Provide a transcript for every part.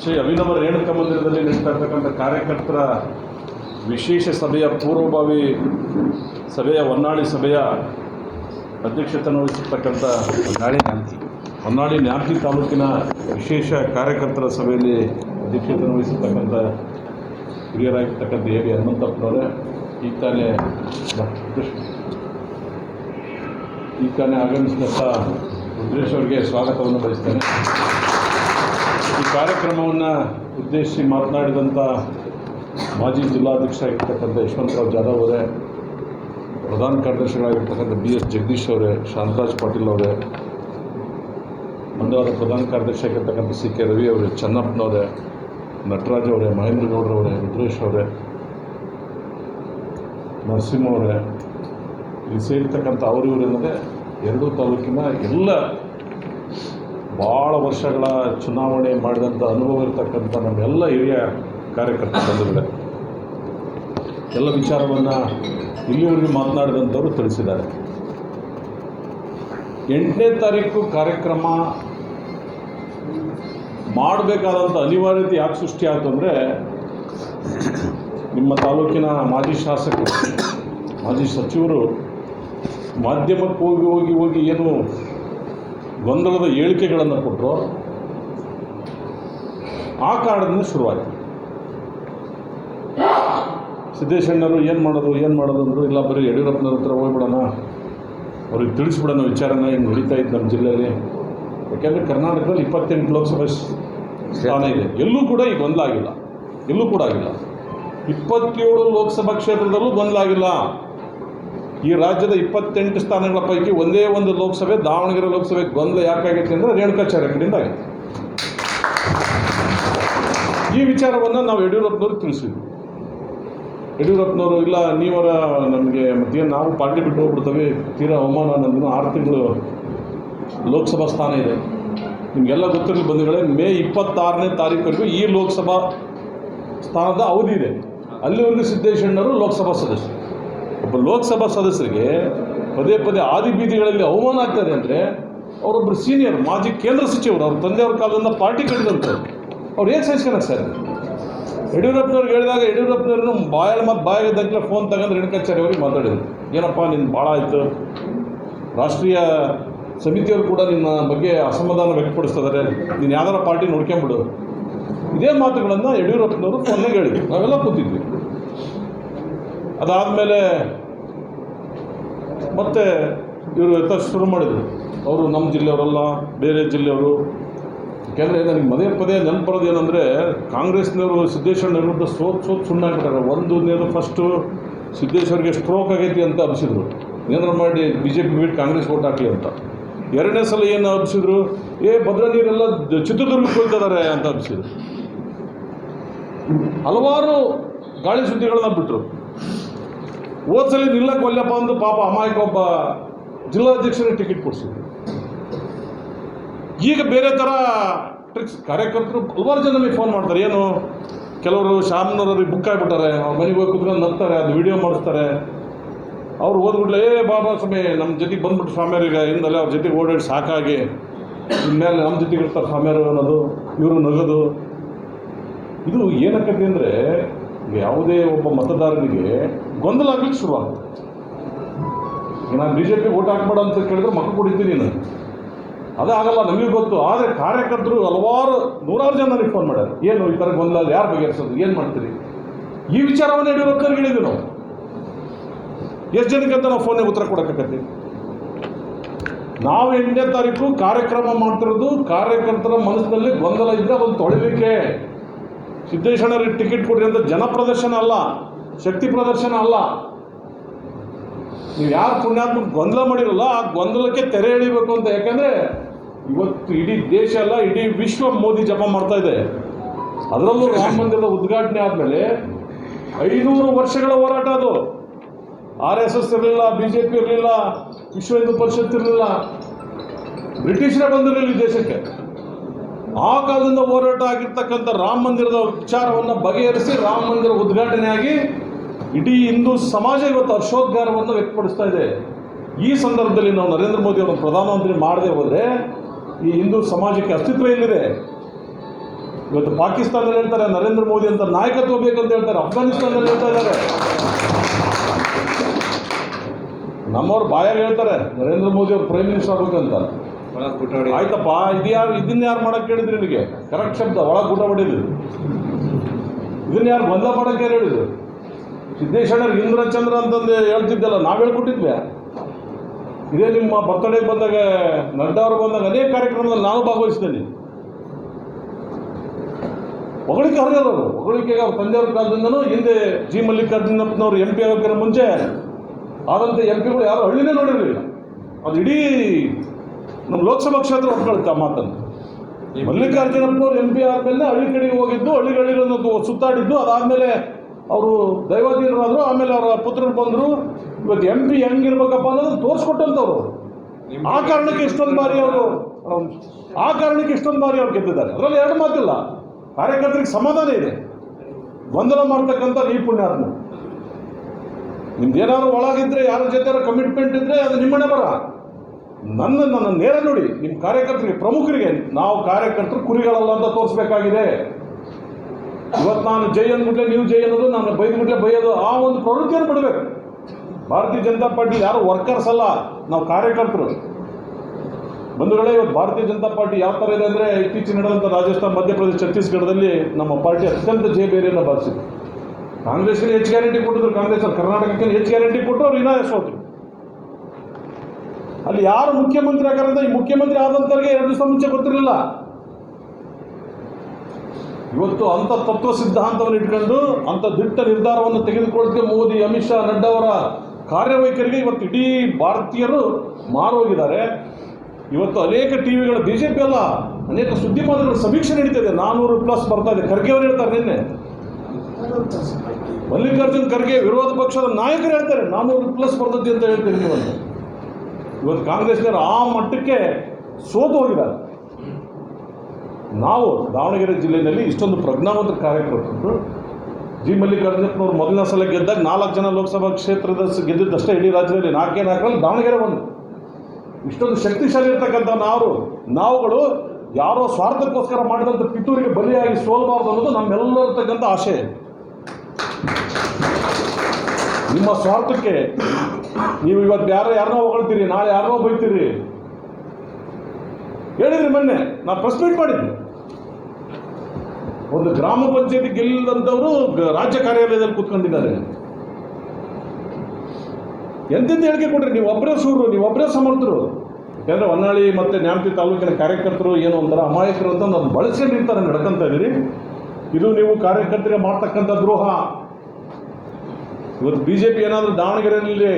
ಶ್ರೀ ಅಭಿನವ ರೇಣುಕ ಮಂದಿರದಲ್ಲಿ ನಡೀತಾ ಇರ್ತಕ್ಕಂಥ ಕಾರ್ಯಕರ್ತರ ವಿಶೇಷ ಸಭೆಯ ಪೂರ್ವಭಾವಿ ಸಭೆಯ ಹೊನ್ನಾಳಿ ಸಭೆಯ ಅಧ್ಯಕ್ಷತೆಯನ್ನು ವಹಿಸಿರ್ತಕ್ಕಂಥ ಹೊನ್ನಾಳಿ ನ್ಯಾಮತಿ. ಹೊನ್ನಾಳಿ ನ್ಯಾಮತಿ ತಾಲೂಕಿನ ವಿಶೇಷ ಕಾರ್ಯಕರ್ತರ ಸಭೆಯಲ್ಲಿ ಅಧ್ಯಕ್ಷತೆಯನ್ನು ವಹಿಸಿರ್ತಕ್ಕಂಥ ಹಿರಿಯರಾಗಿರ್ತಕ್ಕಂಥ ಎ ವಿ ಹನುಮಂತಪ್ಪನವರೇ ಈಗ ತಾನೇ ಈ ತಾನೇ ಆಗಮಿಸಿದಂಥ ರುದ್ರೇಶ್ ಅವರಿಗೆ ಸ್ವಾಗತವನ್ನು ಬಯಸ್ತೇನೆ. ಈ ಕಾರ್ಯಕ್ರಮವನ್ನು ಉದ್ದೇಶಿಸಿ ಮಾತನಾಡಿದಂಥ ಮಾಜಿ ಜಿಲ್ಲಾಧ್ಯಕ್ಷರಾಗಿರ್ತಕ್ಕಂಥ ಯಶವಂತರಾವ್ ಜಾಧವ್ ಅವರೇ, ಪ್ರಧಾನ ಕಾರ್ಯದರ್ಶಿಗಳಾಗಿರ್ತಕ್ಕಂಥ ಬಿ ಎಸ್ ಜಗದೀಶ್ ಅವರೇ, ಶಾಂತರಾಜ್ ಪಾಟೀಲ್ ಅವರೇ ಮಂಡಲದ ಪ್ರಧಾನ ಕಾರ್ಯದರ್ಶಿ ಆಗಿರ್ತಕ್ಕಂಥ ಸಿ ಕೆ ರವಿ ಅವರೇ, ಚನ್ನಪ್ಪನವರೇ, ನಟರಾಜ್ ಅವರೇ ಮಹೇಂದ್ರಗೌಡರವರೇ ರುದ್ರೇಶ್ ಅವರೇ, ನರಸಿಂಹ ಅವರೇ, ಇಲ್ಲಿ ಸೇರಿರ್ತಕ್ಕಂಥ ಅವರು ಎರಡೂ ತಾಲೂಕಿನ ಎಲ್ಲ ಭಾಳ ವರ್ಷಗಳ ಚುನಾವಣೆ ಮಾಡಿದಂಥ ಅನುಭವ ಇರತಕ್ಕಂಥ ನಮ್ಮೆಲ್ಲ ಹಿರಿಯ ಕಾರ್ಯಕರ್ತರು ಬಂದಿದ್ದಾರೆ ಎಲ್ಲ ವಿಚಾರವನ್ನು ಇಲ್ಲಿವರೆಗೂ ಮಾತನಾಡಿದಂಥವರು ತಿಳಿಸಿದ್ದಾರೆ. ಎಂಟನೇ ತಾರೀಕು ಕಾರ್ಯಕ್ರಮ ಮಾಡಬೇಕಾದಂಥ ಅನಿವಾರ್ಯತೆ ಯಾಕೆ ಸೃಷ್ಟಿ ಆಯಿತು ಅಂದರೆ ನಿಮ್ಮ ತಾಲೂಕಿನ ಮಾಜಿ ಶಾಸಕರು, ಮಾಜಿ ಸಚಿವರು ಮಾಧ್ಯಮಕ್ಕೆ ಹೋಗಿ ಹೋಗಿ ಹೋಗಿ ಏನು ಗೊಂದಲದ ಹೇಳಿಕೆಗಳನ್ನು ಕೊಟ್ಟರು ಆ ಕಾರಣದಿಂದ ಶುರುವಾಯಿತು. ಸಿದ್ದೇಶಣ್ಣರು ಏನು ಮಾಡೋದು ಏನು ಮಾಡೋದು ಅಂದರು, ಇಲ್ಲ ಬರೀ ಯಡಿಯೂರಪ್ಪನವ್ರ ಹತ್ರ ಹೋಗ್ಬಿಡೋಣ, ಅವ್ರಿಗೆ ತಿಳಿಸ್ಬಿಡೋಣ ವಿಚಾರನ ಹಿಂಗೆ ನಡೀತಾ ಇತ್ತು ನಮ್ಮ ಜಿಲ್ಲೆಯಲ್ಲಿ. ಯಾಕೆಂದರೆ ಕರ್ನಾಟಕದಲ್ಲಿ ಇಪ್ಪತ್ತೆಂಟು ಲೋಕಸಭೆ ಸ್ಥಾನ ಇದೆ. ಎಲ್ಲೂ ಕೂಡ ಈಗ ಗೊಂದಲ ಆಗಿಲ್ಲ. ಎಲ್ಲೂ ಕೂಡ ಆಗಿಲ್ಲ. ಇಪ್ಪತ್ತೇಳು ಲೋಕಸಭಾ ಕ್ಷೇತ್ರದಲ್ಲೂ ಗೊಂದಲ ಆಗಿಲ್ಲ. ಈ ರಾಜ್ಯದ ಇಪ್ಪತ್ತೆಂಟು ಸ್ಥಾನಗಳ ಪೈಕಿ ಒಂದೇ ಒಂದು ಲೋಕಸಭೆ, ದಾವಣಗೆರೆ ಲೋಕಸಭೆ ಗೊಂದಲ ಯಾಕಾಗೈತೆ ಅಂದರೆ ರೇಣುಕಾಚಾರ್ಯ ಕಡೆಯಿಂದ ಆಗಿದೆ ಈ ವಿಚಾರವನ್ನು ನಾವು ಯಡಿಯೂರಪ್ಪನವ್ರಿಗೆ ತಿಳಿಸಿದ್ವಿ. ಯಡಿಯೂರಪ್ಪನವರು, ಇಲ್ಲ, ನೀವರ ನಮಗೆ ಮತ್ತೇನು ನಾವು ಪಾರ್ಟಿ ಬಿಟ್ಟು ಹೋಗ್ಬಿಡ್ತವೆ, ತೀರಾ ಅವಮಾನ ನನ್ನದು ಆರು ತಿಂಗಳು ಲೋಕಸಭಾ ಸ್ಥಾನ ಇದೆ. ನಿಮಗೆಲ್ಲ ಗೊತ್ತಿರಲಿ ಬಂಧುಗಳೇ, ಮೇ ಇಪ್ಪತ್ತಾರನೇ ತಾರೀಕವರೆಗೂ ಈ ಲೋಕಸಭಾ ಸ್ಥಾನದ ಅವಧಿ ಇದೆ. ಅಲ್ಲಿವರೆಗೂ ಸಿದ್ದೇಶಣ್ಣವರು ಲೋಕಸಭಾ ಸದಸ್ಯರು. ಒಬ್ಬ ಲೋಕಸಭಾ ಸದಸ್ಯರಿಗೆ ಪದೇ ಪದೇ ಆದಿ ಬೀದಿಗಳಲ್ಲಿ ಅವಮಾನ ಆಗ್ತದೆ ಅಂದರೆ ಅವರೊಬ್ಬರು ಸೀನಿಯರ್ ಮಾಜಿ ಕೇಂದ್ರ ಸಚಿವರು, ಅವ್ರ ತಂದೆಯವ್ರ ಕಾಲದಿಂದ ಪಾರ್ಟಿ ಕಟ್ಟಿದಂಥವ್ರು. ಅವ್ರು ಹೇಗೆ ಸಹಿಸ್ಕೊಳಕ್ಕೆ ಸರ್? ಯಡಿಯೂರಪ್ಪನವ್ರಿಗೆ ಹೇಳಿದಾಗ ಯಡಿಯೂರಪ್ಪನವ್ರನ್ನ ಬಾಯಲ್ಲಿ ಮತ್ತು ಬಾಯಾಗಿದ್ದಂಗೆ ಫೋನ್ ತಗೊಂಡು ರೇಣುಕಾಚಾರ್ಯ ಅವ್ರಿಗೆ ಮಾತಾಡಿದ್ರು. ಏನಪ್ಪ ನಿನ್ನ ಭಾಳ ಆಯಿತು. ರಾಷ್ಟ್ರೀಯ ಸಮಿತಿಯವರು ಕೂಡ ನಿನ್ನ ಬಗ್ಗೆ ಅಸಮಾಧಾನ ವ್ಯಕ್ತಪಡಿಸ್ತಿದ್ದಾರೆ ನೀನು ಯಾವ್ದಾರ ಪಾರ್ಟಿ ನೋಡ್ಕೊಂಬಿಡು. ಇದೇ ಮಾತುಗಳನ್ನು ಯಡಿಯೂರಪ್ಪನವರು ಫೋನ್ನಾಗ ಹೇಳಿದ್ರು. ನಾವೆಲ್ಲ ಕೂತಿದ್ವಿ. ಅದಾದಮೇಲೆ ಮತ್ತೆ ಇವರು ಯಥ ಶುರು ಮಾಡಿದರು. ಅವರು ನಮ್ಮ ಜಿಲ್ಲೆಯವರಲ್ಲ, ಬೇರೆ ಜಿಲ್ಲೆಯವರು. ಯಾಕೆಂದರೆ ನನಗೆ ಪದೇ ಪದೇ ನೆನಪು ಬರೋದು ಏನಂದರೆ, ಕಾಂಗ್ರೆಸ್ನವರು ಸಿದ್ದೇಶ್ವರ ವಿರುದ್ಧ ಸೋತ್ ಸೋತ್ ಒಂದು ಒಂದನೇದು ಫಸ್ಟು ಸಿದ್ದೇಶ್ವರಿಗೆ ಸ್ಟ್ರೋಕ್ ಆಗೈತಿ ಅಂತ ಹಬ್ಸಿದ್ರು ಏನಾರು ಮಾಡಿ ಬಿ ಜೆ ಪಿ ಬಿಟ್ಟು ಕಾಂಗ್ರೆಸ್ ಓಟ್ ಹಾಕಲಿ ಅಂತ. ಎರಡನೇ ಸಲ ಏನು ಹಬ್ಸಿದ್ರು ಏ, ಭದ್ರಾ ನೀರೆಲ್ಲ ಚಿತ್ರದುರ್ಗಕ್ಕೆ ಹೋಗ್ತಿದ್ದಾರೆ ಅಂತ ಹಬ್ಬಿಸಿದ್ರು ಹಲವಾರು ಗಾಳಿ ಸುದ್ದಿಗಳನ್ನ ಬಿಟ್ಟರು ಹೋದ್ಸಲ ನಿಲ್ಲಕ್ಕೆ ಒಲ್ಲಪ್ಪ ಅಂದು ಪಾಪ ಅಮಾಯಕ ಒಬ್ಬ ಜಿಲ್ಲಾಧ್ಯಕ್ಷರಿಗೆ ಟಿಕೆಟ್ ಕೊಡಿಸಿದ್ರು. ಈಗ ಬೇರೆ ಥರ ಟ್ರಿಕ್ಸ್, ಕಾರ್ಯಕರ್ತರು ಹಲವಾರು ಜನ ನಮಗೆ ಫೋನ್ ಮಾಡ್ತಾರೆ, ಏನು ಕೆಲವರು ಶಾಮ್ನವ್ರಿಗೆ ಬುಕ್ ಆಗಿಬಿಟ್ಟಾರೆ, ಅವ್ರ ಮನೆಗೆ ಹೋಗಿ ಕುತ್ಕೊಂಡು ನಗ್ತಾರೆ, ಅದು ವಿಡಿಯೋ ಮಾಡಿಸ್ತಾರೆ. ಅವ್ರು ಓದ್ಬಿಟ್ಲೆ ಏ, ಬಾಬಾ ಸ್ವಾಮಿ ನಮ್ಮ ಜೊತೆಗೆ ಬಂದ್ಬಿಟ್ಟು ಸ್ವಾಮಿಯರಿಗೆ ಹಿಂದಲ್ಲೇ ಅವ್ರ ಜೊತೆಗೆ ಓಡಾಡಿ ಸಾಕಾಗಿ ಇನ್ಮೇಲೆ ನಮ್ಮ ಜೊತೆಗೆ ಇರ್ತಾರೆ ಸ್ವಾಮಿಯವರು ಅನ್ನೋದು, ಇವರು ನಗೋದು. ಇದು ಏನಕ್ಕಂತೆ ಅಂದರೆ ಯಾವುದೇ ಒಬ್ಬ ಮತದಾರನಿಗೆ ಗೊಂದಲ ಆಗ್ಲಿಕ್ಕೆ ಶುರುವಾಗುತ್ತೆ ಈಗ ನಾನು ಬಿ ಜೆ ಪಿ ಓಟ್ ಹಾಕ್ಬೇಡ ಅಂತ ಕೇಳಿದ್ರೆ ಮಕ್ಕಳು ಕೊಡಿದ್ದೀನಿ ನಾನು. ಅದೇ ಆಗಲ್ಲ, ನಮಗೆ ಗೊತ್ತು. ಆದರೆ ಕಾರ್ಯಕರ್ತರು ಹಲವಾರು, ನೂರಾರು ಜನ ನನಗೆ ಫೋನ್ ಮಾಡ್ಯಾರ. ಏನು ಈ ಥರ ಗೊಂದಲ ಯಾರು ಬಗೆಹರಿಸೋದು? ಏನು ಮಾಡ್ತೀರಿ? ಈ ವಿಚಾರವನ್ನು ಯಡಿಯೂರಪ್ಪನವ್ರಿಗೆ ಹೇಳಿದ್ವಿ ನಾವು. ಎಷ್ಟು ಜನಕ್ಕೆ ಅಂತ ನಾವು ಫೋನಿಗೆ ಉತ್ತರ ಕೊಡೋಕ್ಕಾಗತ್ತೆ? ನಾವು ಎಂಟನೇ ತಾರೀಕು ಕಾರ್ಯಕ್ರಮ ಮಾಡ್ತಿರೋದು ಕಾರ್ಯಕರ್ತರ ಮನಸ್ಸಿನಲ್ಲಿ ಗೊಂದಲ ಇದ್ದರೆ ಅದನ್ನು ತೊಳಿಲಿಕ್ಕೆ. ಸಿದ್ದೇಶ್ವರರಿಗೆ ಟಿಕೆಟ್ ಕೊಡ್ರಿ ಅಂತ ಜನಪ್ರದರ್ಶನ ಅಲ್ಲ, ಶಕ್ತಿ ಪ್ರದರ್ಶನ ಅಲ್ಲ. ನೀವು ಯಾರು ಪುಣ್ಯಾತ್ಮ ಗೊಂದಲ ಮಾಡಿರಲ್ಲ, ಆ ಗೊಂದಲಕ್ಕೆ ತೆರೆ ಎಳಿಬೇಕು ಅಂತ. ಯಾಕಂದರೆ ಇವತ್ತು ಇಡೀ ದೇಶ ಅಲ್ಲ, ಇಡೀ ವಿಶ್ವ ಮೋದಿ ಜಪ ಮಾಡ್ತಾ ಇದೆ. ಅದರಲ್ಲೂ ರಾಮ ಮಂದಿರದ ಉದ್ಘಾಟನೆ ಆದಮೇಲೆ ಐನೂರು ವರ್ಷಗಳ ಹೋರಾಟ ಅದು. ಆರ್ ಎಸ್ ಎಸ್ ಇರಲಿಲ್ಲ, ಬಿ ಜೆ ಪಿ ಇರಲಿಲ್ಲ, ವಿಶ್ವ ಹಿಂದೂ ಪರಿಷತ್ ಇರಲಿಲ್ಲ. ಬ್ರಿಟಿಷರೇ ಬಂದಿರಲಿಲ್ಲ ದೇಶಕ್ಕೆ. ಆ ಕಾಲದಿಂದ ಹೋರಾಟ ಆಗಿರ್ತಕ್ಕಂಥ ರಾಮ ಮಂದಿರದ ವಿಚಾರವನ್ನು ಬಗೆಹರಿಸಿ ರಾಮ ಮಂದಿರ ಉದ್ಘಾಟನೆಯಾಗಿ ಇಡೀ ಹಿಂದೂ ಸಮಾಜ ಇವತ್ತು ಹರ್ಷೋದ್ಗಾರವನ್ನು ವ್ಯಕ್ತಪಡಿಸ್ತಾ ಇದೆ. ಈ ಸಂದರ್ಭದಲ್ಲಿ ನಾವು ನರೇಂದ್ರ ಮೋದಿ ಅವರನ್ನು ಪ್ರಧಾನಮಂತ್ರಿ ಮಾಡದೆ ಹೋದರೆ ಈ ಹಿಂದೂ ಸಮಾಜಕ್ಕೆ ಅಸ್ತಿತ್ವ ಎಲ್ಲಿದೆ? ಇವತ್ತು ಪಾಕಿಸ್ತಾನದಲ್ಲಿ ಹೇಳ್ತಾರೆ, ನರೇಂದ್ರ ಮೋದಿ ಅಂತ ನಾಯಕತ್ವ ಬೇಕು ಅಂತ ಹೇಳ್ತಾರೆ, ಅಫ್ಘಾನಿಸ್ತಾನದಲ್ಲಿ ಹೇಳ್ತಾ ಇದ್ದಾರೆ. ನಮ್ಮವ್ರು ಬಾಯಲ್ಲಿ ಹೇಳ್ತಾರೆ, ನರೇಂದ್ರ ಮೋದಿ ಅವರು ಪ್ರೈಮ್ ಮಿನಿಸ್ಟರ್ ಆಗ್ಬೇಕಂತ. ಆಯ್ತಪ್ಪ, ಇದು ಯಾರು ಇದನ್ನ ಯಾರು ಮಾಡಕ್ಕೆ ಹೇಳಿದ್ರಿ ನಿನಗೆ? ಕರೆಕ್ಟ್ ಶಬ್ದ, ಒಳಗೆ ಊಟ ಹೊಡಿದ್ರು ಇದನ್ನ ಯಾರು ಬಂದ ಮಾಡಕ್ಕೆ ಯಾರು ಹೇಳಿದ್ರು? ಇಂದ್ರ ಇಂದ್ರಚಂದ್ರ ಅಂತಂದು ಹೇಳ್ತಿದ್ದಲ್ಲ, ನಾವು ಹೇಳ್ಕೊಟ್ಟಿದ್ವಿ. ಇದೇ ನಿಮ್ಮ ಬರ್ತಡೇಗೆ ಬಂದಾಗ, ನಡ್ಡಾ ಅವರು ಬಂದಾಗ ಅನೇಕ ಕಾರ್ಯಕ್ರಮದಲ್ಲಿ ನಾನು ಭಾಗವಹಿಸಿದ್ದೇನೆ. ಹೊಗಳಿಕೆ ಹರಿಯೋರು ಅವರು. ಹೊಗಳಿಕೆಗೆ ಅವ್ರ ತಂದೆಯವ್ರ ಕಾಲದಿಂದನೂ, ಹಿಂದೆ ಜಿ. ಮಲ್ಲಿಕಾರ್ಜುನಪ್ಪನವರು ಎಂ. ಪಿ ಆಗೋಕ್ಕಿಂತ ಮುಂಚೆ ಆದಂಥ ಎಂ. ಪಿಗಳು ಯಾರು ಹಳ್ಳಿನೇ ನೋಡಿರಲಿಲ್ಲ. ಅದು ಇಡೀ ನಮ್ಮ ಲೋಕಸಭಾ ಕ್ಷೇತ್ರ ಒಪ್ಕೊಳುತ್ತೆ ಆ ಈ ಮಲ್ಲಿಕಾರ್ಜುನಪ್ಪನವ್ರು ಎಂ ಪಿ ಆದಮೇಲೆ ಹಳ್ಳಿ ಕಡೆಗೆ ಹೋಗಿದ್ದು ಹಳ್ಳಿಗಳಿಗಳನ್ನು ಸುತ್ತಾಡಿದ್ದು ಅದಾದಮೇಲೆ ಅವರು ದೈವಾಧೀನರಾದರು ಆಮೇಲೆ ಅವರ ಪುತ್ರರು ಬಂದರು. ಇವತ್ತು ಎಂ ಪಿ ಹೆಂಗಿರ್ಬೇಕಪ್ಪ ಅನ್ನೋದು ತೋರಿಸ್ಕೊಟ್ಟಂಥವ್ರು ಆ ಕಾರಣಕ್ಕೆ ಇಷ್ಟೊಂದು ಬಾರಿ ಅವರು ಆ ಕಾರಣಕ್ಕೆ ಇಷ್ಟೊಂದು ಬಾರಿ ಅವ್ರು ಗೆದ್ದಿದ್ದಾರೆ. ಅದರಲ್ಲಿ ಎರಡು ಮಾತಿಲ್ಲ. ಕಾರ್ಯಕರ್ತರಿಗೆ ಸಮಾಧಾನ ಇದೆ. ಗೊಂದಲ ಮಾಡ್ತಕ್ಕಂಥ ಈ ಪುಣ್ಯಾತ್ಮ ನಿಮ್ದು ಏನಾದ್ರು ಒಳಗಿದ್ರೆ ಯಾರ ಜೊತೆ ಕಮಿಟ್ಮೆಂಟ್ ಇದ್ರೆ ಅದು ನಿಮ್ಮನೆ ಬರ. ನನ್ನ ನನ್ನ ನೇರ ನೋಡಿ ನಿಮ್ಮ ಕಾರ್ಯಕರ್ತರಿಗೆ, ಪ್ರಮುಖರಿಗೆ, ನಾವು ಕಾರ್ಯಕರ್ತರು ಕುರಿಗಳಲ್ಲ ಅಂತ ತೋರಿಸ್ಬೇಕಾಗಿದೆ. ಇವತ್ತು ನಾನು ಜೈ ಅಂದ್ಬಿಟ್ಲೆ, ನೀವು ಜೈ ಅನ್ನೋದು, ನಾನು ಬೈದ್ಬಿಟ್ಲೆ ಬೈಯೋದು, ಆ ಒಂದು ಪ್ರವೃತ್ತಿಯನ್ನು ಬಿಡಬೇಕು. ಭಾರತೀಯ ಜನತಾ ಪಾರ್ಟಿ ಯಾರು ವರ್ಕರ್ಸ್ ಅಲ್ಲ, ನಾವು ಕಾರ್ಯಕರ್ತರು. ಬಂಧುಗಳೇ ಇವತ್ತು ಭಾರತೀಯ ಜನತಾ ಪಾರ್ಟಿ ಯಾವ ಥರ ಇದೆ ಅಂದರೆ ಇತ್ತೀಚಿನ ನಡೆದಂಥ ರಾಜಸ್ಥಾನ, ಮಧ್ಯಪ್ರದೇಶ, ಛತ್ತೀಸ್ಗಢದಲ್ಲಿ ನಮ್ಮ ಪಾರ್ಟಿ ಅತ್ಯಂತ ಜಯಬೇರಿಯನ್ನು ಬಾರಿಸಿದೆ ಕಾಂಗ್ರೆಸ್ಗೆ ಹೆಚ್ಚು ಗ್ಯಾರಂಟಿ ಕೊಟ್ಟಿದ್ರು ಕಾಂಗ್ರೆಸ್ ಕರ್ನಾಟಕಕ್ಕೆ ಹೆಚ್ಚು ಗ್ಯಾರಂಟಿ ಕೊಟ್ಟು ಅವ್ರು ಇನ್ನೂ ಸೋತರು ಅಲ್ಲಿ ಯಾರು ಮುಖ್ಯಮಂತ್ರಿ ಆಗಾರಂತ ಈ ಮುಖ್ಯಮಂತ್ರಿ ಆದಂಥವ್ರಿಗೆ ಎರಡು ದಿವಸ ಮುಂಚೆ ಗೊತ್ತಿರಲಿಲ್ಲ. ಇವತ್ತು ಅಂಥ ತತ್ವ ಸಿದ್ಧಾಂತವನ್ನು ಇಟ್ಕೊಂಡು ಅಂಥ ದಿಟ್ಟ ನಿರ್ಧಾರವನ್ನು ತೆಗೆದುಕೊಳ್ಳಕ್ಕೆ ಮೋದಿ, ಅಮಿತ್ ಶಾ ನಡ್ಡಾ ಅವರ ಕಾರ್ಯವೈಖರಿಗೆ ಇವತ್ತು ಇಡೀ ಭಾರತೀಯರು ಮಾರೋಗಿದ್ದಾರೆ. ಇವತ್ತು ಅನೇಕ ಟಿವಿಗಳು ಬಿ ಜೆ ಪಿ ಅಲ್ಲ, ಅನೇಕ ಸುದ್ದಿ ಮಾಧ್ಯಮಗಳ ಸಮೀಕ್ಷೆ ನಡೀತಿದೆ ನಾನ್ನೂರು ಪ್ಲಸ್ ಬರ್ತಾ ಇದೆ. ಖರ್ಗೆ ಅವರು ಹೇಳ್ತಾರೆ ನಿನ್ನೆ. ಮಲ್ಲಿಕಾರ್ಜುನ್ ಖರ್ಗೆ ವಿರೋಧ ಪಕ್ಷದ ನಾಯಕರು ಹೇಳ್ತಾರೆ ನಾನ್ನೂರು ಪ್ಲಸ್ ಬರ್ತದೆ ಅಂತ ಹೇಳ್ತೀರಿ ನೀವು. ಇವತ್ತು ಕಾಂಗ್ರೆಸ್ನವರು ಆ ಮಟ್ಟಕ್ಕೆ ಸೋತು ಹೋಗಿದ್ದಾರೆ. ನಾವು ದಾವಣಗೆರೆ ಜಿಲ್ಲೆಯಲ್ಲಿ ಇಷ್ಟೊಂದು ಪ್ರಜ್ಞಾವಂತ ಕಾರ್ಯಕರ್ತರು. ಜಿ ಮಲ್ಲಿಕಾರ್ಜುನಪ್ಪನವ್ರು ಮೊದಲನೇ ಸಲ ಗೆದ್ದಾಗ ನಾಲ್ಕು ಜನ ಲೋಕಸಭಾ ಕ್ಷೇತ್ರದ ಗೆದ್ದಿದ್ದಷ್ಟೇ ಇಡೀ ರಾಜ್ಯದಲ್ಲಿ ನಾಲ್ಕೇ ನಾಲ್ಕರಲ್ಲಿ ದಾವಣಗೆರೆ ಬಂದು. ಇಷ್ಟೊಂದು ಶಕ್ತಿಶಾಲಿ ಇರ್ತಕ್ಕಂಥ ನಾವು ನಾವುಗಳು ಯಾರೋ ಸ್ವಾರ್ಥಕ್ಕೋಸ್ಕರ ಮಾಡಿದಂಥ ಪಿತೂರಿಗೆ ಬಲಿಯಾಗಿ ಸೋಲ್ಬಾರ್ದು ಅನ್ನೋದು ನಮ್ಮೆಲ್ಲರತಕ್ಕಂಥ ಆಶೆ. ನಿಮ್ಮ ಸ್ವಾರ್ಥಕ್ಕೆ ನೀವು ಇವತ್ತು ಯಾರೋ ಯಾರನ್ನೋ ಹೊಗಳ್ತೀರಿ, ನಾಳೆ ಯಾರನ್ನೋ ಬೈತೀರಿ? ಹೇಳಿದ್ರಿ ಮೊನ್ನೆ, ನಾನು ಪ್ರೆಸ್ ಮೀಟ್ ಮಾಡಿದ್ದೆ. ಒಂದು ಗ್ರಾಮ ಪಂಚಾಯತಿ ಗೆಲ್ಲದಂಥವರು ರಾಜ್ಯ ಕಾರ್ಯಾಲಯದಲ್ಲಿ ಕೂತ್ಕೊಂಡಿದ್ದಾರೆ. ಎಂತೆಂತ ಹೇಳಿಕೆ ಕೊಡ್ರಿ ನೀವು ಒಬ್ಬರೇ ಸೂರು ನೀವು ಒಬ್ಬರೇ ಸಮರ್ಥರು. ಯಾಕಂದ್ರೆ ಹೊನ್ನಾಳಿ ಮತ್ತು ನ್ಯಾಮತಿ ತಾಲೂಕಿನ ಕಾರ್ಯಕರ್ತರು ಏನು ಒಂಥರ ಅಮಾಯಕರು ಅಂತ ನಾನು ಬಳಸ್ಕೊಂಡಿರ್ತಾರೆ ನಡ್ಕೊಂತ ಇದ್ದೀರಿ ಇದು ನೀವು ಕಾರ್ಯಕರ್ತರಿಗೆ ಮಾಡ್ತಕ್ಕಂಥ ದ್ರೋಹ. ಇವತ್ತು ಬಿ ಜೆ ಪಿ ಏನಾದರೂ ದಾವಣಗೆರೆಯಲ್ಲಿ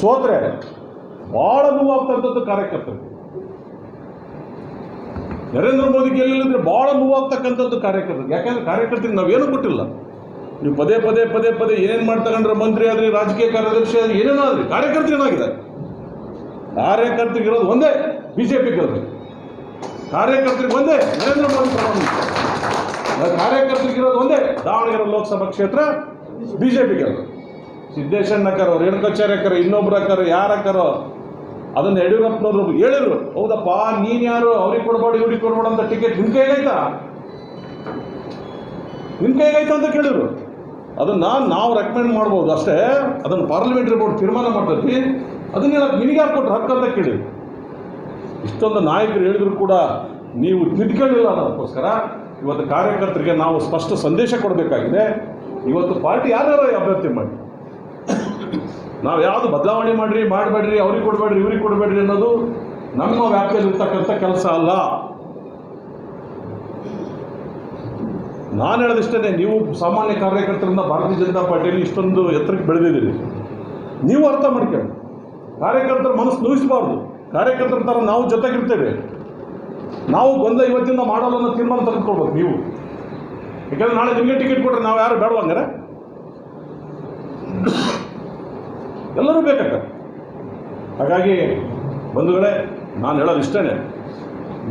ಸೋತ್ರೆ ಭಾಳ ನೋವಾಗ್ತಕ್ಕಂಥದ್ದು ಕಾರ್ಯಕರ್ತರು. ನರೇಂದ್ರ ಮೋದಿ ಅಂದ್ರೆ ಭಾಳ ನೋವಾಗ್ತಕ್ಕಂಥದ್ದು ಕಾರ್ಯಕರ್ತರು. ಯಾಕಂದ್ರೆ ಕಾರ್ಯಕರ್ತರಿಗೆ ನಾವೇನು ಕೊಟ್ಟಿಲ್ಲ. ನೀವು ಪದೇ ಪದೇ ಪದೇ ಪದೇ ಏನೇನು ಮಾಡ್ತಕೊಂಡ್ರೆ ಮಂತ್ರಿ ಆದರೆ, ರಾಜಕೀಯ ಕಾರ್ಯದರ್ಶಿ ಆದ್ರಿ, ಏನೇನೋ ಕಾರ್ಯಕರ್ತರು ಏನಾಗಿದೆ? ಕಾರ್ಯಕರ್ತರಿಗೆ ಇರೋದು ಒಂದೇ ಬಿ ಜೆ ಪಿ ಕಾರ್ಯಕರ್ತರಿಗೆ ಒಂದೇ, ನರೇಂದ್ರ ಮೋದಿ ಕಾರ್ಯಕರ್ತರಿಗೆ ಇರೋದು ಒಂದೇ, ದಾವಣಗೆರೆ ಲೋಕಸಭಾ ಕ್ಷೇತ್ರ ಬಿ ಜೆ ಪಿ ಗೆಲ್ಬೇಕು ಸಿದ್ದೇಶಣ್ಣಕ್ಕರೋ ಇನ್ನೊಬ್ರು ಯಾರ ಯಾರಕ್ಕರೋ ಅದನ್ನು ಯಡಿಯೂರಪ್ಪನವರು ಹೇಳಿದ್ರು. ಹೌದಪ್ಪ, ನೀನು ಯಾರು? ಅವ್ರಿಗೆ ಕೊಡ್ಬೇಡ, ಇವ್ರಿಗೆ ಕೊಡ್ಬೇಡ ಅಂತ ಟಿಕೆಟ್ ನಿಮ್ಮ ಕೈಗಾಯ್ತಾ ನಿಮ್ಮ ಕೈಗಾಯ್ತಾ ಅಂತ ಕೇಳಿದ್ರು. ಅದನ್ನು ನಾವು ರೆಕಮೆಂಡ್ ಮಾಡ್ಬೋದು ಅಷ್ಟೇ. ಅದನ್ನು ಪಾರ್ಲಿಮೆಂಟ್ರಿ ಬೋರ್ಡ್ ತೀರ್ಮಾನ ಮಾಡ್ತೈತಿ. ಅದನ್ನ ಹೇಳಕ್ಕೆ ನಿನಗೆ ಯಾರು ಕೊಟ್ಟರು ಹಕ್ಕು ಅಂತ ಕೇಳಿದ್ರು. ಇಷ್ಟೊಂದು ನಾಯಕರು ಹೇಳಿದ್ರು ಕೂಡ ನೀವು ತಿದ್ಕೊಳ್ಳಿಲ್ಲ ಅನ್ನೋದಕ್ಕೋಸ್ಕರ ಇವತ್ತು ಕಾರ್ಯಕರ್ತರಿಗೆ ನಾವು ಸ್ಪಷ್ಟ ಸಂದೇಶ ಕೊಡಬೇಕಾಗಿದೆ. ಇವತ್ತು ಪಾರ್ಟಿ ಯಾರು ಅಭ್ಯರ್ಥಿ ಮಾಡಿ? ನಾವು ಯಾವುದು ಬದಲಾವಣೆ ಮಾಡಿರಿ, ಮಾಡಬೇಡ್ರಿ, ಅವ್ರಿಗೆ ಕೊಡಬೇಡ್ರಿ, ಇವ್ರಿಗೆ ಕೊಡಬೇಡ್ರಿ ಅನ್ನೋದು ನಮ್ಮ ವ್ಯಾಪ್ತಿಯಲ್ಲಿ ಇರ್ತಕ್ಕಂಥ ಕೆಲಸ ಅಲ್ಲ. ನಾನು ಹೇಳೋದಿಷ್ಟೇ ನೀವು ಸಾಮಾನ್ಯ ಕಾರ್ಯಕರ್ತರಿಂದ ಭಾರತೀಯ ಜನತಾ ಪಾರ್ಟಿಯಲ್ಲಿ ಇಷ್ಟೊಂದು ಎತ್ತರಕ್ಕೆ ಬೆಳೆದಿದ್ದೀರಿ. ನೀವು ಅರ್ಥ ಮಾಡ್ಕೊಳ್ಳಿ. ಕಾರ್ಯಕರ್ತರ ಮನಸ್ಸು ನೋಯಿಸಬಾರ್ದು. ಕಾರ್ಯಕರ್ತರ ಥರ ನಾವು ಜೊತೆಗಿರ್ತೇವೆ. ನಾವು ಬಂದ ಇವತ್ತಿಂದ ಮಾಡಲ್ಲ ಅನ್ನೋ ತೀರ್ಮಾನ ತಂದುಕೊಳ್ಬೇಕು ನೀವು. ಯಾಕಂದ್ರೆ ನಾಳೆ ನಿಮಗೆ ಟಿಕೆಟ್ ಕೊಟ್ಟರೆ ನಾವು ಯಾರು ಬೇಡವಂಗಾರೆ ಎಲ್ಲರೂ ಬೇಕಕ್ಕ ಹಾಗಾಗಿ ಬಂಧುಗಳೇ, ನಾನು ಹೇಳೋದು ಇಷ್ಟೇ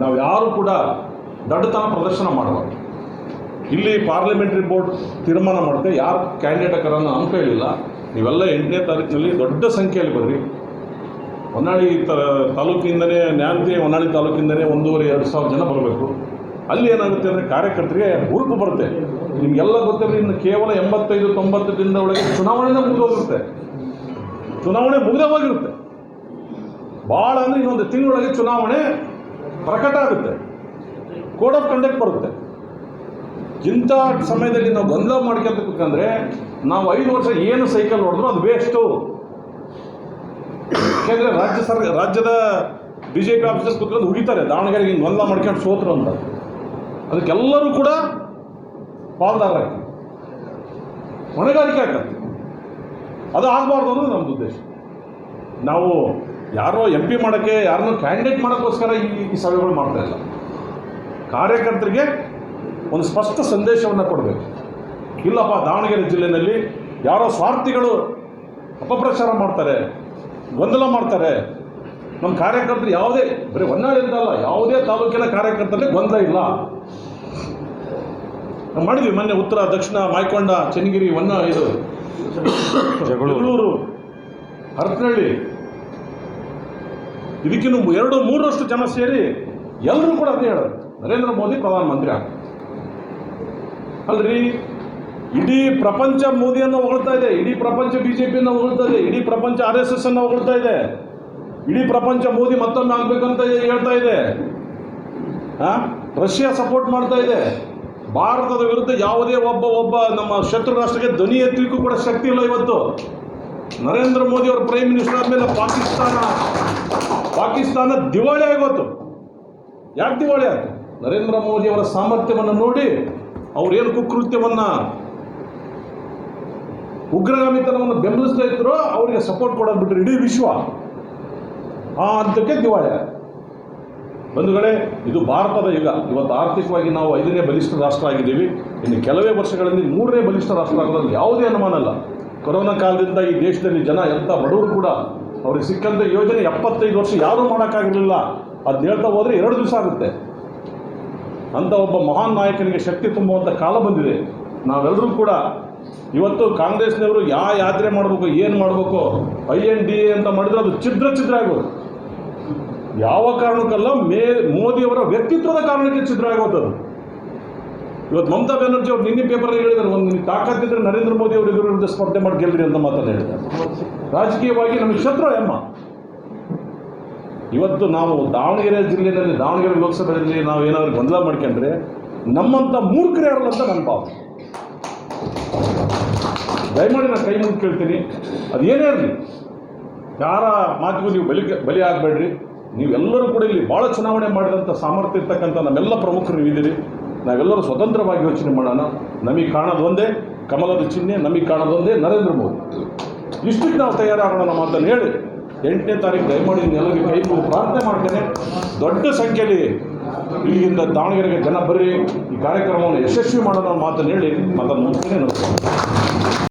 ನಾವು ಯಾರು ಕೂಡ ದಡ್ಡತನ ಪ್ರದರ್ಶನ ಮಾಡಬಾರ್ದು. ಇಲ್ಲಿ ಪಾರ್ಲಿಮೆಂಟ್ರಿ ಬೋರ್ಡ್ ತೀರ್ಮಾನ ಮಾಡುತ್ತೆ. ಯಾರು ಕ್ಯಾಂಡಿಡೇಟ್ ಅನ್ನೋ ಅಂಕ ಹೇಳಿಲ್ಲ. ನೀವೆಲ್ಲ ಎಂಟನೇ ತಾರೀಕಿನಲ್ಲಿ ದೊಡ್ಡ ಸಂಖ್ಯೆಯಲ್ಲಿ ಬರ್ರಿ ಹೊನ್ನಾಳಿ ತ, ತಾಲೂಕಿಂದನೇ ನ್ಯಾಮತಿ ಹೊನ್ನಾಳಿ ತಾಲೂಕಿಂದನೇ ಒಂದೂವರೆ, ಎರಡು ಸಾವಿರ ಜನ ಬರಬೇಕು. ಅಲ್ಲಿ ಏನಾಗುತ್ತೆ ಅಂದರೆ ಕಾರ್ಯಕರ್ತರಿಗೆ ಹುರುಪು ಬರುತ್ತೆ. ನಿಮಗೆಲ್ಲ ಗೊತ್ತಿರಲಿ, ಇನ್ನು ಕೇವಲ ಎಂಬತ್ತೈದು, ತೊಂಬತ್ತು ದಿನದ ಒಳಗೆ ಚುನಾವಣೆನೇ ಮುಗಿದೋಗಿರುತ್ತೆ. ಚುನಾವಣೆ ಮುಗಿದ ಹೋಗಿರುತ್ತೆ. ಭಾಳ ಅಂದರೆ ಇನ್ನೊಂದು ತಿಂಗಳೊಳಗೆ ಚುನಾವಣೆ ಪ್ರಕಟ ಆಗುತ್ತೆ. ಕೋಡ್ ಆಫ್ ಕಂಡಕ್ಟ್ ಬರುತ್ತೆ. ಇಂಥ ಸಮಯದಲ್ಲಿ ನಾವು ಗೊಂದಲ ಮಾಡ್ಕೊಂತ ಕೂತ್ಕೊಂಡ್ರೆ ನಾವು ಐದು ವರ್ಷ ಏನು ಸೈಕಲ್ ನೋಡಿದ್ರು ಅದು ವೇಸ್ಟು ಯಾಕೆಂದರೆ ರಾಜ್ಯ ಸರ್ ರಾಜ್ಯದ ಬಿ ಜೆ ಪಿ ಆಫೀಸರ್ಸ್ ಕೂತ್ಕೊಂಡು ಹುಗಿತಾರೆ ದಾವಣಗೆರೆಗೆ ಹಿಂಗೆ ಗೊಂದಲ ಮಾಡ್ಕೊಂಡು ಸೋತರು ಅಂತ. ಅದಕ್ಕೆಲ್ಲರೂ ಕೂಡ ಪಾಲ್ದಾರ ಹೊಣೆಗಾರಿಕೆ ಆಗ್ತದೆ. ಅದು ಆಗಬಾರ್ದು ಅನ್ನೋದು ನಮ್ಮದು ಉದ್ದೇಶ. ನಾವು ಯಾರೋ ಎಂ ಪಿ ಮಾಡೋಕ್ಕೆ, ಯಾರನ್ನೋ ಕ್ಯಾಂಡಿಡೇಟ್ ಮಾಡೋಕ್ಕೋಸ್ಕರ ಈ ಈ ಸಭೆಗಳು ಮಾಡ್ತಾ ಇಲ್ಲ. ಕಾರ್ಯಕರ್ತರಿಗೆ ಒಂದು ಸ್ಪಷ್ಟ ಸಂದೇಶವನ್ನು ಕೊಡಬೇಕು. ಇಲ್ಲಪ್ಪ, ದಾವಣಗೆರೆ ಜಿಲ್ಲೆಯಲ್ಲಿ ಯಾರೋ ಸ್ವಾರ್ಥಿಗಳು ಅಪಪ್ರಚಾರ ಮಾಡ್ತಾರೆ, ಗೊಂದಲ ಮಾಡ್ತಾರೆ. ನಮ್ಮ ಕಾರ್ಯಕರ್ತರು ಯಾವುದೇ, ಬರೀ ಹೊನ್ನಾಳಿ ಅಂತ ಅಲ್ಲ ಯಾವುದೇ ತಾಲೂಕಿನ ಕಾರ್ಯಕರ್ತರಲ್ಲಿ ಗೊಂದಲ ಇಲ್ಲ. ಮಾಡಿದ್ವಿ ಮೊನ್ನೆ ಉತ್ತರ ದಕ್ಷಿಣ ಮಾಯ್ಕೊಂಡ ಚನ್ನಗಿರಿ ಒನ್ನ ಇದು. ಜಗಳೂರು. ಹರಪನಹಳ್ಳಿ. ಇದಕ್ಕಿನ್ನು ಎರಡು ಮೂರರಷ್ಟು ಜನ ಸೇರಿ ಎಲ್ಲರೂ ಕೂಡ ಅದೇ ಹೇಳೋದು. ನರೇಂದ್ರ ಮೋದಿ ಪ್ರಧಾನಮಂತ್ರಿ ಆಗ ಅಲ್ರಿ? ಇಡೀ ಪ್ರಪಂಚ ಮೋದಿಯನ್ನು ಹೊಗಳ್ತಾ ಇದೆ. ಇಡೀ ಪ್ರಪಂಚ ಬಿ ಜೆ ಪಿಯನ್ನು ಹೊಗಳ್ತಾ ಇದೆ. ಇಡೀ ಪ್ರಪಂಚ ಆರ್ ಎಸ್ ಎಸ್ ಅನ್ನು ಹೊಗಳ್ತಾ ಇದೆ. ಇಡೀ ಪ್ರಪಂಚ ಮೋದಿ ಮತ್ತೊಮ್ಮೆ ಆಗ್ಬೇಕಂತ ಹೇಳ್ತಾ ಇದೆ. ಆ? ರಷ್ಯಾ ಸಪೋರ್ಟ್ ಮಾಡ್ತಾ ಇದೆ. ಭಾರತದ ವಿರುದ್ಧ ಯಾವುದೇ ಒಬ್ಬ ಒಬ್ಬ ನಮ್ಮ ಶತ್ರು ರಾಷ್ಟ್ರಕ್ಕೆ ಧ್ವನಿ ಎತ್ತಲಿಕ್ಕೂ ಕೂಡ ಶಕ್ತಿ ಇಲ್ಲ ಇವತ್ತು. ನರೇಂದ್ರ ಮೋದಿ ಅವರು ಪ್ರೈಮ್ ಮಿನಿಸ್ಟರ್ ಆದಮೇಲೆ ಪಾಕಿಸ್ತಾನ ಪಾಕಿಸ್ತಾನ ದಿವಾಳಿ ಆಗೋತು ಯಾಕೆ ದಿವಾಳಿ ಆಯ್ತು? ನರೇಂದ್ರ ಮೋದಿ ಅವರ ಸಾಮರ್ಥ್ಯವನ್ನು ನೋಡಿ ಅವ್ರೇನು ಕುಕೃತ್ಯವನ್ನು ಉಗ್ರಗಾಮಿತನವನ್ನು ಬೆಂಬಲಿಸ್ತಾ ಇದ್ರು ಅವರಿಗೆ ಸಪೋರ್ಟ್ ಕೊಡೋದು ಬಿಟ್ಟರೆ ಇಡೀ ವಿಶ್ವ ಆ ಹಂತಕ್ಕೆ ದಿವಾಳಿ ಆಯ್ತು. ಬಂಧುಗಳೇ, ಇದು ಭಾರತದ ಯುಗ. ಇವತ್ತು ಆರ್ಥಿಕವಾಗಿ ನಾವು ಐದನೇ ಬಲಿಷ್ಠ ರಾಷ್ಟ್ರ ಆಗಿದ್ದೀವಿ. ಇನ್ನು ಕೆಲವೇ ವರ್ಷಗಳಲ್ಲಿ ಮೂರನೇ ಬಲಿಷ್ಠ ರಾಷ್ಟ್ರ ಆಗೋದ್ರಲ್ಲಿ ಯಾವುದೇ ಅನುಮಾನ ಅಲ್ಲ ಕೊರೋನಾ ಕಾಲದಿಂದ ಈ ದೇಶದಲ್ಲಿ ಜನ ಎಂಥ ಬಡವರು ಕೂಡ ಅವ್ರಿಗೆ ಸಿಕ್ಕಂಥ ಯೋಜನೆ ಎಪ್ಪತ್ತೈದು ವರ್ಷ ಯಾರೂ ಮಾಡೋಕ್ಕಾಗಿರಲಿಲ್ಲ ಅದು ಹೇಳ್ತಾ ಹೋದರೆ ಎರಡು ದಿವಸ ಆಗುತ್ತೆ. ಅಂಥ ಒಬ್ಬ ಮಹಾನ್ ನಾಯಕನಿಗೆ ಶಕ್ತಿ ತುಂಬುವಂಥ ಕಾಲ ಬಂದಿದೆ. ನಾವೆಲ್ಲರೂ ಕೂಡ ಇವತ್ತು ಕಾಂಗ್ರೆಸ್ನವರು ಯಾವ ಯಾತ್ರೆ ಮಾಡಬೇಕು, ಏನು ಮಾಡಬೇಕು, ಐ ಎನ್ ಡಿ ಎ ಅಂತ ಮಾಡಿದ್ರೆ ಅದು ಛಿದ್ರ ಛಿದ್ರ ಆಗೋದು. ಯಾವ ಕಾರಣಕ್ಕಲ್ಲ ಮೇ, ಮೋದಿಯವರ ವ್ಯಕ್ತಿತ್ವದ ಕಾರಣಕ್ಕೆ ಛಿದ್ರ ಆಗುವಂಥದ್ದು ಇವತ್ತು ಮಮತಾ ಬ್ಯಾನರ್ಜಿ ಅವರು ನಿನ್ನೆ ಪೇಪರಲ್ಲಿ ಹೇಳಿದ್ರು, ಒಂದು ತಾಕತ್ತಿದ್ರೆ ನರೇಂದ್ರ ಮೋದಿ ಅವರು ವಿರುದ್ಧ ಸ್ಪರ್ಧೆ ಮಾಡಿ ಗೆಲ್ಲರಿ ಅಂತ ಮಾತನ್ನು ಹೇಳಿದ್ದಾರೆ. ರಾಜಕೀಯವಾಗಿ ನಮಗೆ ಶತ್ರು ಎಮ್ಮ. ಇವತ್ತು ನಾವು ದಾವಣಗೆರೆ ಜಿಲ್ಲೆಯಲ್ಲಿ, ದಾವಣಗೆರೆ ಲೋಕಸಭೆಯಲ್ಲಿ ನಾವು ಏನಾದರೂ ಗೊಂದಲ ಮಾಡ್ಕೊಂಡ್ರೆ ನಮ್ಮಂಥ ಮೂರ್ಖರೇ ಇರಲ್ಲ ಅಂತ ನನ್ನ ಭಾವ ದಯಮಾಡಿ ನಾನು ಕೈ ಮುಗಿದು ಕೇಳ್ತೀನಿ. ಅದು ಏನೇ ಇರಲಿ, ಯಾರ ಮಾತಿಗೂ ನೀವು ಬಲಿ ಬಲಿ ಆಗಬೇಡ್ರಿ. ನೀವೆಲ್ಲರೂ ಕೂಡ ಇಲ್ಲಿ ಭಾಳ ಚುನಾವಣೆ ಮಾಡಿದಂಥ ಸಾಮರ್ಥ್ಯ ಇರ್ತಕ್ಕಂಥ ನಮ್ಮೆಲ್ಲ ಪ್ರಮುಖರು ನೀವಿದ್ದೀರಿ. ನಾವೆಲ್ಲರೂ ಸ್ವತಂತ್ರವಾಗಿ ಯೋಚನೆ ಮಾಡೋಣ. ನಮಗೆ ಕಾಣೋದೊಂದೇ ಕಮಲದ ಚಿಹ್ನೆ, ನಮಗೆ ಕಾಣೋದೊಂದೇ ನರೇಂದ್ರ ಮೋದಿ. ಇಷ್ಟಕ್ಕೆ ನಾವು ತಯಾರಾಗೋಣ ನಮ್ಮ ಅಂತಲೇ ಹೇಳಿ. ಎಂಟನೇ ತಾರೀಕು ದಯಮಾಡಿ ಎಲ್ಲರಿಗೆ ಕೈ ಪ್ರಾರ್ಥನೆ ಮಾಡ್ತೇನೆ. ದೊಡ್ಡ ಸಂಖ್ಯೆಯಲ್ಲಿ ಇಲ್ಲಿಂದ ದಾವಣಗೆರೆಗೆ ಜನ ಬರ್ರಿ. ಈ ಕಾರ್ಯಕ್ರಮವನ್ನು ಯಶಸ್ವಿ ಮಾಡೋಣ ಮಾತನ್ನು ಹೇಳಿ. ಮಾತನ್ನು ಮುಗಿಸ್ತೇನೆ. ನಮಸ್ಕಾರ.